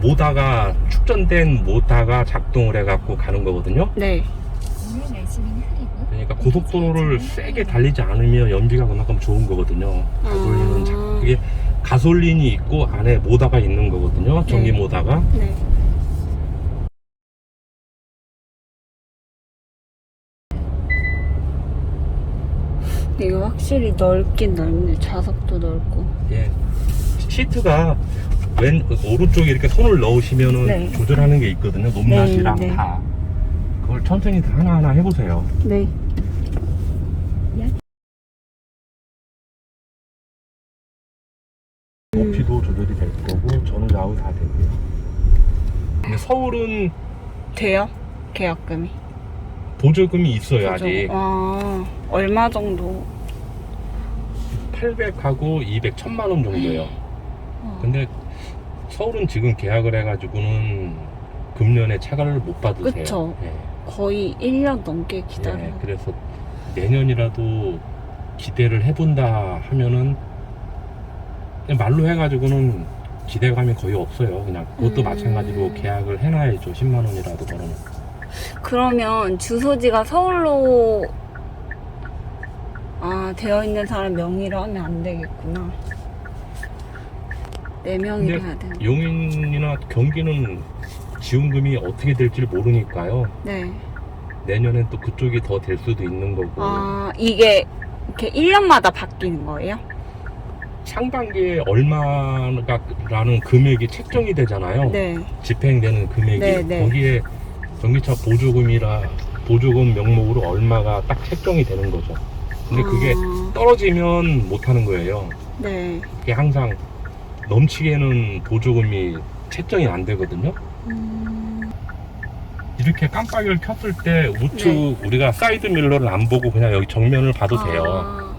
모다가 축전된 모다가 작동을 해갖고 가는 거거든요. 네. 그러니까 고속도로를 세게 달리지 않으면 연비가 그만큼 좋은 거거든요. 가솔린은 자, 아. 그게 가솔린이 있고 안에 모다가 있는 거거든요. 전기 네. 모다가. 네. 이거 확실히 넓긴 넓네. 좌석도 넓고. 예. 시트가 왼 오른쪽에 이렇게 손을 넣으시면은 네. 조절하는 게 있거든요. 높낮이랑 네, 네. 다. 그걸 천천히 다 하나하나 해보세요. 네. 높이도 조절이 될 거고 전후 좌우 다 되고요. 근데 서울은 돼요? 계약금이. 보조금이 있어요 그죠? 아직. 아, 얼마 정도? 800하고 200, 1000만 원 정도요. 어. 근데 서울은 지금 계약을 해가지고는 금년에 차가를 못 받으세요. 그쵸. 예. 거의 1년 넘게 기다려. 예, 그래서 내년이라도 기대를 해본다 하면은 말로 해가지고는 기대감이 거의 없어요. 그냥 그것도 음. 마찬가지로 계약을 해놔야죠. 10만 원이라도 벌어놓고. 그러면 주소지가 서울로 아 되어 있는 사람 명의로 하면 안 되겠구나. 네 해야 되나? 용인이나 경기는 지원금이 어떻게 될지 모르니까요. 네. 내년엔 또 그쪽이 더 될 수도 있는 거고 아 이게 이렇게 1년마다 바뀌는 거예요? 상반기에 얼마라는 금액이 책정이 되잖아요. 네. 집행되는 금액이 네, 네. 거기에 전기차 보조금이라 보조금 명목으로 얼마가 딱 책정이 되는 거죠. 근데 그게 아, 떨어지면 못 하는 거예요. 네. 그게 항상 넘치게는 보조금이 책정이 안 되거든요. 음, 이렇게 깜빡이를 켰을 때 우측 네. 우리가 사이드 밀러를 안 보고 그냥 여기 정면을 봐도 돼요. 아.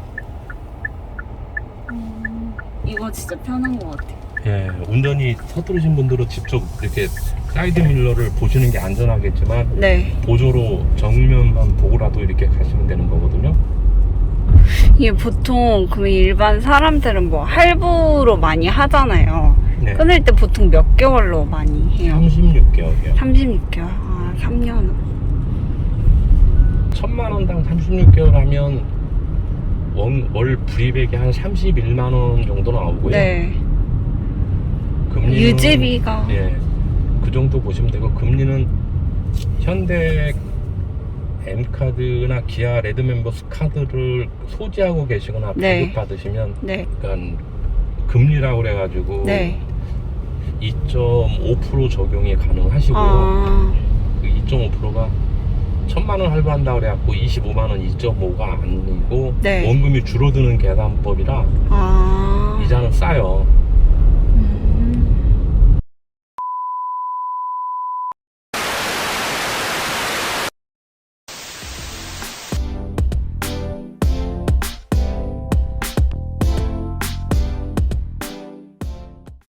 음, 이거 진짜 편한 것 같아요. 예, 운전이 서투르신 분들은 직접 이렇게 사이드 밀러를 보시는 게 안전하겠지만 네. 보조로 정면만 보고라도 이렇게 가시면 되는 거거든요. 이게 보통 그러면 일반 사람들은 뭐 할부로 많이 하잖아요. 네. 끊을 때 보통 몇 개월로 많이 해요? 36개월이요. 36개월. 아, 3년. 천만 원당 36개월 하면 월, 월 불이백이 한 31만 원 정도 나오고요. 네. 금리는 유지비가. 예, 그 정도 보시면 되고 금리는 현대 M카드나 기아 레드멤버스 카드를 소지하고 계시거나 네. 발급 받으시면 네. 그러니까 금리라고 그래가지고 네. 2.5% 적용이 가능하시고요. 아, 그 2.5%가 천만 원 할부한다 그래갖고 25만 원 2.5가 아니고 네. 원금이 줄어드는 계산법이라 아. 이자는 싸요.